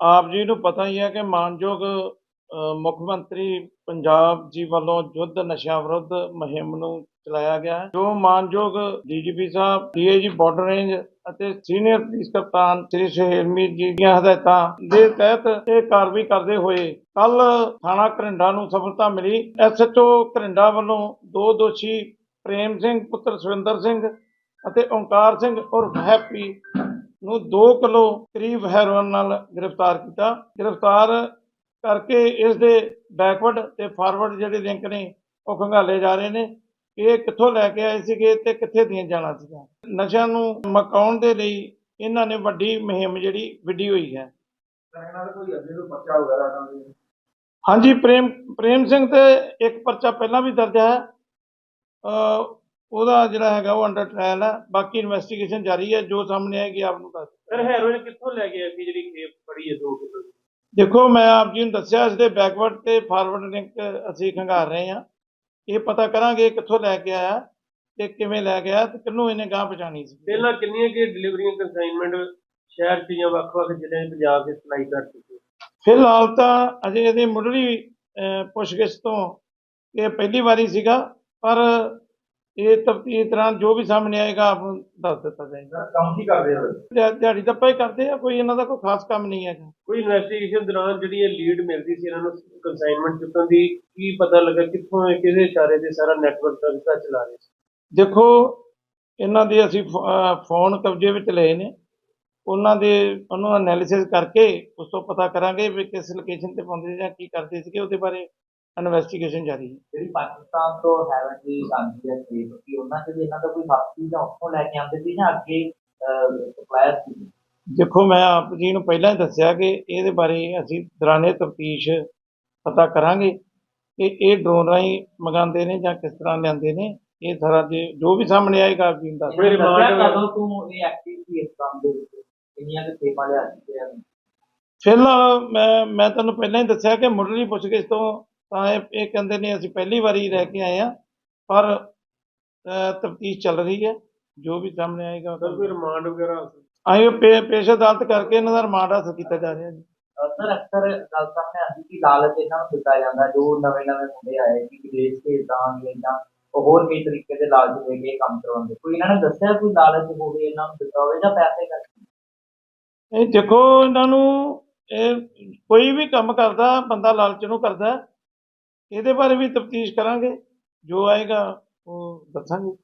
ਆਪ ਜੀ ਨੂੰ ਪਤਾ ਹੀ ਹੈ ਕਿ ਮਾਨਯੋਗ ਮੁੱਖ ਮੰਤਰੀ ਪੰਜਾਬ ਜੀ ਵੱਲੋਂ ਯੁੱਧ ਨਸ਼ਿਆਂ ਵਿਰੁੱਧ ਮੁਹਿੰਮ ਨੂੰ ਚਲਾਇਆ ਗਿਆ ਜੋ ਮਾਨਯੋਗ ਡੀਜੀਪੀ ਸਾਹਿਬ, ਡੀਏਜੀ ਬਾਰਡਰ ਰੇਂਜ ਅਤੇ ਸੀਨੀਅਰ ਪੁਲਿਸ ਕਪਤਾਨ ਸ੍ਰੀ ਸੁਹੇਲਮੀਤ ਜੀ ਦੀਆਂ ਹਦਾਇਤਾਂ ਦੇ ਤਹਿਤ ਇਹ ਕਾਰਵਾਈ ਕਰਦੇ ਹੋਏ ਕੱਲ ਥਾਣਾ ਘਰਿੰਡਾ ਨੂੰ ਸਫਲਤਾ ਮਿਲੀ। ਐਸਐਚਓ ਘਰਿੰਡਾ ਵੱਲੋਂ ਦੋ ਦੋਸ਼ੀ ਪ੍ਰੇਮ ਸਿੰਘ, ਪੁੱਤਰ ਸੁਰਿੰਦਰ ਸਿੰਘ ਅਤੇ ਓਂਕਾਰ ਸਿੰਘ ਉਰਫ ਹੈਪੀ ਨੂੰ 2 ਕਿਲੋ ਕਰੀਬ ਹੈਰੋਇਨ ਨਾਲ ਗ੍ਰਿਫਤਾਰ ਕੀਤਾ। ਗ੍ਰਿਫਤਾਰ ਕਰਕੇ ਇਸ ਦੇ ਬੈਕਵਰਡ ਤੇ ਫਾਰਵਰਡ ਜਿਹੜੇ ਲਿੰਕ ਨੇ, ਉਹ ਖੰਗਾਲੇ ਜਾ ਰਹੇ ਨੇ। ਇਹ ਕਿੱਥੋਂ ਲੈ ਕੇ ਆਏ ਸੀਗੇ ਤੇ ਕਿੱਥੇ ਦੀਆਂ ਜਾਣਾ ਸੀਗਾ? ਨਸ਼ਿਆਂ ਨੂੰ ਮਕਾਉਣ ਦੇ ਲਈ ਇਹਨਾਂ ਨੇ ਵੱਡੀ ਮੁਹਿੰਮ ਜਿਹੜੀ ਵਿੱਢੀ ਹੋਈ ਹੈ। ਹਾਂਜੀ, ਪ੍ਰੇਮ ਪ੍ਰੇਮ ਸਿੰਘ ਤੇ ਇੱਕ ਪਰਚਾ ਪਹਿਲਾਂ ਵੀ ਦਰਜ ਹੈ। ਉਹਦਾ ਜਿਹੜਾ ਹੈਗਾ ਉਹ ਅੰਡਰ ਟ੍ਰਾਇਲ ਹੈ ਬਾਕੀ ਇਨਵੈਸਟੀਗੇਸ਼ਨ ਜਾਰੀ ਹੈ ਜੋ ਸਾਹਮਣੇ ਆਏਗੀ ਆਪ ਨੂੰ ਦੱਸ ਸਰ ਹੈਰੋਇਨ ਕਿੱਥੋਂ ਲੈ ਕੇ ਆਏ ਜਿਹੜੀ ਖੇਪ ਫੜੀ ਹੈ 2 ਕਿਲੋ ਦੇਖੋ ਮੈਂ ਆਪ ਜੀ ਨੂੰ ਦੱਸਿਆ ਇਸ ਦੇ ਬੈਕਵਰਡ ਤੇ ਫਾਰਵਰਡ ਲਿੰਕ ਅਸੀਂ ਖੰਗਾਰ ਰਹੇ ਹਾਂ। ਇਹ ਪਤਾ ਕਰਾਂਗੇ ਕਿੱਥੋਂ ਲੈ ਕੇ ਆਇਆ ਤੇ ਕਿਵੇਂ ਲੈ ਕੇ ਆਇਆ ਤੇ ਕਿਹਨੂੰ ਇਹਨੇ ਗਾਂ ਪਛਾਣੀ ਸੀ। ਪਹਿਲਾਂ ਕਿੰਨੀਆਂ ਕਿ ਡਿਲੀਵਰੀਆਂ ਕੰਸਾਈਨਮੈਂਟ ਸ਼ਹਿਰ ਜਾਂ ਵੱਖ-ਵੱਖ ਜ਼ਿਲ੍ਹਿਆਂ ਪੰਜਾਬ ਦੇ ਸਪਲਾਈ ਕਰ ਚੁੱਕੇ ਫਿਲਹਾਲ ਤਾਂ ਅਜੇ ਇਹਦੀ ਮੁੱਢਲੀ ਪੁੱਛਗਿੱਛ ਤੋਂ ਇਹ ਪਹਿਲੀ ਵਾਰੀ ਸੀਗਾ ਪਰ ਇਹ ਤਫਤੀਸ਼ ਦੌਰਾਨ ਜੋ ਵੀ ਸਾਹਮਣੇ ਆਏਗਾ ਆਪ ਨੂੰ ਦੱਸ ਦਿੱਤਾ ਜਾਏਗਾ। ਕੰਮ ਕੀ ਕਰਦੇ ਹੋ ਦਿਹਾ- ਦਿਹਾੜੀ ਦੱਪਾ ਹੀ ਕਰਦੇ ਆ ਕੋਈ ਇਹਨਾਂ ਦਾ ਕੋਈ ਖਾਸ ਕੰਮ ਨਹੀਂ ਹੈਗਾ। ਕੋਈ ਇਨਵੈਸਟੀਗੇਸ਼ਨ ਦੌਰਾਨ ਜਿਹੜੀ ਇਹ ਲੀਡ ਮਿਲਦੀ ਸੀ ਇਹਨਾਂ ਨੂੰ ਕੰਸਾਈਨਮੈਂਟ ਚੁੱਕਣ ਦੀ ਕੀ ਪਤਾ ਲੱਗਾ ਕਿੱਥੋਂ ਇਹ ਕਿਹਦੇ ਇਸ਼ਾਰੇ ਤੇ ਸਾਰਾ ਨੈਟਵਰਕ ਦਾ ਚਲਾ ਰਹੇ ਸੀ? ਦੇਖੋ ਇਹਨਾਂ ਦੇ ਅਸੀਂ ਫ- ਅਹ ਫੋਨ ਕਬਜ਼ੇ ਵਿੱਚ ਲਏ ਨੇ। ਉਹਨਾਂ ਦੇ ਉਹਨੂੰ ਐਨਾਲਿਸਿਸ ਕਰਕੇ ਉਸ ਤੋਂ ਪਤਾ ਕਰਾਂਗੇ ਵੀ ਕਿਸ ਲੋਕੇਸ਼ਨ ਤੇ ਸੀ ਜਾਂ ਕੀ ਕਰਦੇ ਸੀਗੇ ਉਹਦੇ ਬਾਰੇ ਇਨਵੈਸਟੀਗੇਸ਼ਨ ਜਾਰੀ ਹੈ। ਜਿਹੜੀ ਪਾਕਿਸਤਾਨ ਤੋਂ ਹੈਵਨ ਦੀ ਹੈ ਸੇਬ ਕਿ ਉਹਨਾਂ ਵੀ ਇਹਨਾਂ ਦਾ ਕੋਈ ਹੱਕ ਸੀ ਜਾਂ ਉੱਥੋਂ ਲੈ ਕੇ ਆਉਂਦੇ ਸੀ ਜਾਂ ਅੱਗੇ ਸਪਲਾਇਰ ਸੀ? ਦੇਖੋ ਮੈਂ ਆਪ ਜੀ ਨੂੰ ਪਹਿਲਾਂ ਹੀ ਦੱਸਿਆ ਕਿ ਇਹਦੇ ਬਾਰੇ ਅਸੀਂ ਦੌਰਾਨੇ ਤਫਤੀਸ਼ ਪਤਾ ਕਰਾਂਗੇ ਕਿ ਇਹ ਡਰੋਨ ਰਾਹੀਂ ਮੰਗਾਉਂਦੇ ਨੇ ਜਾਂ ਕਿਸ ਤਰ੍ਹਾਂ ਲਿਆਂਦੇ ਨੇ। ਇਹ ਸਾਰਾ ਜੇ ਜੋ ਵੀ ਸਾਹਮਣੇ ਆਏਗਾ ਆਪ ਜੀ ਨੂੰ ਦੱਸ ਵਗੈਰਾ? ਕਦੋਂ ਤੂੰ ਇਹ ਐਕਟਿਵ ਸੀ ਇਸ ਕੰਮ ਦੇ ਵਿੱਚ? ਕਿੰਨੀਆਂ ਕਿ ਸੇਬਾਂ ਲਿਆ ਚੁੱਕੇ ਆ ਫਿਲਹਾਲ ਮੈਂ ਮੈਂ ਤੁਹਾਨੂੰ ਪਹਿਲਾਂ ਹੀ ਦੱਸਿਆ ਕਿ ਮੁੱਢਲੀ ਪੁੱਛਗਿੱਛ ਤੋਂ ਤਾਂ ਇਹ ਇਹ ਕਹਿੰਦੇ ਨੇ ਅਸੀਂ ਪਹਿਲੀ ਵਾਰੀ ਲੈ ਕੇ ਆਏ ਆ ਪਰ ਤਫਤੀਸ਼ ਚੱਲ ਰਹੀ ਹੈ ਜੋ ਵੀ ਸਾਹਮਣੇ ਆਏਗਾ ਸਰ ਕੋਈ ਰਿਮਾਂਡ ਵਗੈਰਾ ਪੇ- ਪੇਸ਼ ਅਦਾਲਤ ਕਰਕੇ ਇਹਨਾਂ ਦਾ ਰਿਮਾਂਡ ਹਾਸਲ ਕੀਤਾ ਜਾ ਰਿਹਾ ਜੀ। ਸਰ ਅਕਸਰ ਗੱਲ ਸਾਹਮਣੇ ਆਉਂਦੀ ਕਿ ਲਾਲਚ ਇਹਨਾਂ ਨੂੰ ਦਿੱਤਾ ਜਾਂਦਾ ਜੋ ਨਵੇਂ ਨਵੇਂ ਮੁੰਡੇ ਆਏ ਕਿ ਵਿਦੇਸ਼ ਭੇਜਾਂਗੇ ਜਾਂ ਉਹ ਹੋਰ ਕਈ ਤਰੀਕੇ ਦੇ ਲਾਲਚ ਦੇ ਕੇ ਕੰਮ ਕਰਵਾਉਂਦੇ ਕੋਈ ਇਹਨਾਂ ਨੇ ਦੱਸਿਆ ਕੋਈ ਲਾਲਚ ਹੋਵੇ ਇਹਨਾਂ ਨੂੰ ਦਿੱਤਾ ਹੋਵੇ ਜਾਂ ਪੈਸੇ ਕਰਕੇ? ਇਹ ਦੇਖੋ ਇਹਨਾਂ ਨੂੰ ਇਹ ਕੋਈ ਵੀ ਕੰਮ ਕਰਦਾ ਬੰਦਾ ਲਾਲਚ ਨੂੰ ਕਰਦਾ ਹੈ। ਇਹਦੇ ਬਾਰੇ ਵੀ ਤਫਤੀਸ਼ ਕਰਾਂਗੇ ਜੋ ਆਏਗਾ ਉਹ ਦੱਸਾਂਗੇ।